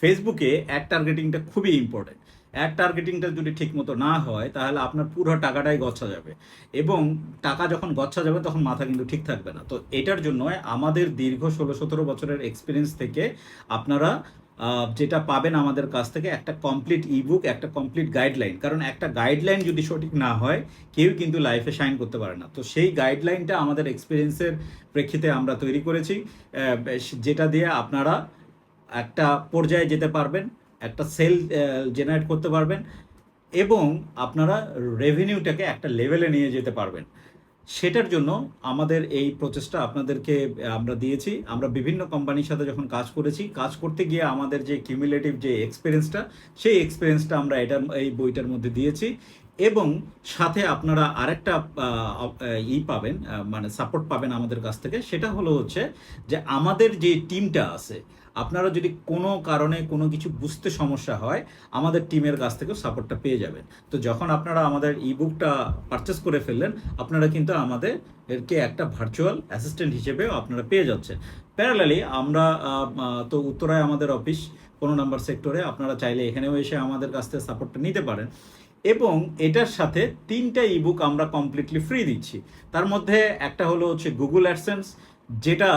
ফেসবুকে অ্যাড টার্গেটিংটা খুবই important add টার্গেটিংটা যদি ঠিক মতো না হয়, তাহলে আপনার পুরো টাকাটাই গচ্ছা যাবে। এবং টাকা যখন গচ্ছা যাবে, তখন মাথা কিন্তু ঠিক থাকবে না। তো এটার জন্য আমাদের দীর্ঘ ষোলো সতেরো বছরের এক্সপিরিয়েন্স থেকে আপনারা যেটা পাবেন আমাদের কাছ থেকে একটা কমপ্লিট ইবুক একটা কমপ্লিট গাইডলাইন কারণ একটা গাইডলাইন যদি সঠিক না হয়, কেউ কিন্তু লাইফে শাইন করতে পারে না। তো সেই গাইডলাইনটা আমাদের এক্সপিরিয়েন্সের প্রেক্ষিতে আমরা তৈরি করেছি। যেটা দিয়ে আপনারা একটা পর্যায়ে যেতে পারবেন, একটা সেল জেনারেট করতে পারবেন এবং আপনারা রেভিনিউটাকে একটা লেভেলে নিয়ে যেতে পারবেন। সেটার জন্য আমাদের এই প্রচেষ্টা আপনাদেরকে আমরা দিয়েছি। আমরা বিভিন্ন কোম্পানির সাথে যখন কাজ করেছি, কাজ করতে গিয়ে আমাদের যে কিউমুলেটিভ যে এক্সপিরিয়েন্সটা সেই এক্সপিরিয়েন্সটা আমরা এটার, এই বইটার মধ্যে দিয়েছি। এবং সাথে আপনারা আরেকটা ই পাবেন মানে সাপোর্ট পাবেন আমাদের কাছ থেকে। সেটা হলো হচ্ছে যে আমাদের যে টিমটা আছে, আপনারা যদি কোনো কারণে কোনো কিছু বুঝতে সমস্যা হয়, আমাদের টিমের কাছ থেকেও সাপোর্টটা পেয়ে যাবেন। তো যখন আপনারা আমাদের ই বুকটা পারচেস করে ফেললেন, আপনারা কিন্তু আমাদের এরকে একটা ভার্চুয়াল অ্যাসিস্ট্যান্ট হিসেবেও আপনারা পেয়ে যাচ্ছেন। প্যারালালি আমরা তো উত্তরায় আমাদের অফিস কোনো নাম্বার সেক্টরে আপনারা চাইলে এখানেও এসে আমাদের কাছ থেকে সাপোর্টটা নিতে পারেন। এবং এটার সাথে তিনটা ইবুক আমরা কমপ্লিটলি ফ্রি দিচ্ছি। তার মধ্যে একটা হলো হচ্ছে গুগল অ্যাডসেন্স যেটা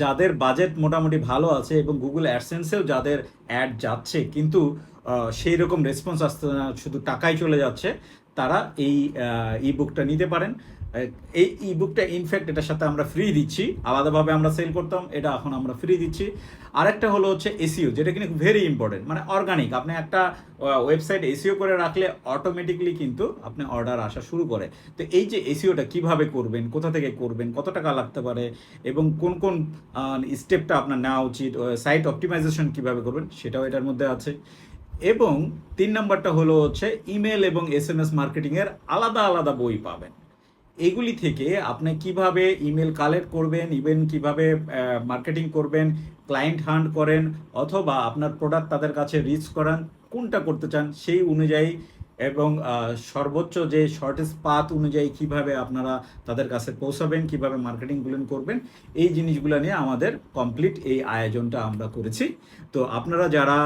যাদের বাজেট মোটামুটি ভালো আছে এবং গুগল অ্যাডসেন্সেও যাদের অ্যাড যাচ্ছে, কিন্তু সেই রকম রেসপন্স আসতে না, শুধু টাকাই চলে যাচ্ছে তারা এই ই বুকটা নিতে পারেন। এই ই বুকটা ইনফ্যাক্ট এটার সাথে আমরা ফ্রি দিচ্ছি। আলাদাভাবে আমরা সেল করতাম, এটা এখন আমরা ফ্রি দিচ্ছি। আরেকটা হলো হচ্ছে এসিও যেটা কিন্তু ভেরি ইম্পর্টেন্ট মানে অর্গানিক আপনি একটা ওয়েবসাইট এসিও করে রাখলে অটোমেটিকলি কিন্তু আপনি অর্ডার আসা শুরু করে। তো এই যে এসিওটা কীভাবে করবেন, কোথা থেকে করবেন, কত টাকা লাগতে পারে, এবং কোন কোন স্টেপটা আপনার নেওয়া উচিত সাইট অপটিমাইজেশন কীভাবে করবেন, সেটাও এটার মধ্যে আছে। এবং তিন নাম্বারটা হলো হচ্ছে ইমেল এবং এস এম এস মার্কেটিংয়ের আলাদা আলাদা বই পাবেন। এগুলি থেকে আপনি কীভাবে ইমেল কালেক্ট করবেন, ইভেন কীভাবে মার্কেটিং করবেন, ক্লায়েন্ট হান্ট করেন, অথবা আপনার প্রোডাক্ট তাদের কাছে রিচ করান, কোনটা করতে চান সেই অনুযায়ী এবং সর্বোচ্চ যে শর্টেজ পাথ অনুযায়ী কীভাবে আপনারা তাদের কাছে পৌঁছাবেন, কীভাবে মার্কেটিংগুলো করবেন, এই জিনিসগুলো নিয়ে আমাদের কমপ্লিট এই আয়োজনটা আমরা করেছি। তো আপনারা যারা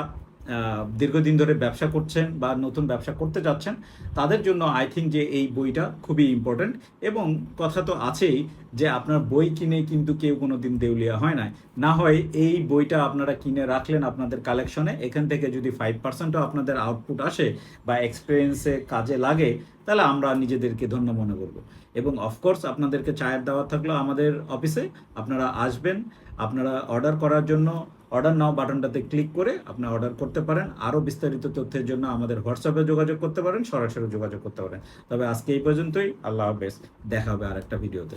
দীর্ঘদিন ধরে ব্যবসা করছেন বা নতুন ব্যবসা করতে যাচ্ছেন, তাদের জন্য আই থিঙ্ক যে এই বইটা খুবই ইম্পর্ট্যান্ট এবং কথা তো আছেই যে আপনার বই কিনে কিন্তু কেউ কোনো দিন দেউলিয়া হয় না না হয় এই বইটা আপনারা কিনে রাখলেন আপনাদের কালেকশনে এখান থেকে যদি ফাইভ পার্সেন্টও আপনাদের আউটপুট আসে বা এক্সপিরিয়েন্সে কাজে লাগে, তাহলে আমরা নিজেদেরকে ধন্য মনে করব। এবং অফকোর্স আপনাদেরকে চায়ের দেওয়া থাকল আমাদের অফিসে আপনারা আসবেন, আপনারা অর্ডার করার জন্য অর্ডার নাও বাটনটাতে ক্লিক করে আপনি অর্ডার করতে পারেন। আরও বিস্তারিত তথ্যের জন্য আমাদের হোয়াটসঅ্যাপে যোগাযোগ করতে পারেন, সরাসরি যোগাযোগ করতে পারেন। তবে আজকে এই পর্যন্তই, আল্লাহ হাফেজ। দেখা হবে আর একটা ভিডিওতে।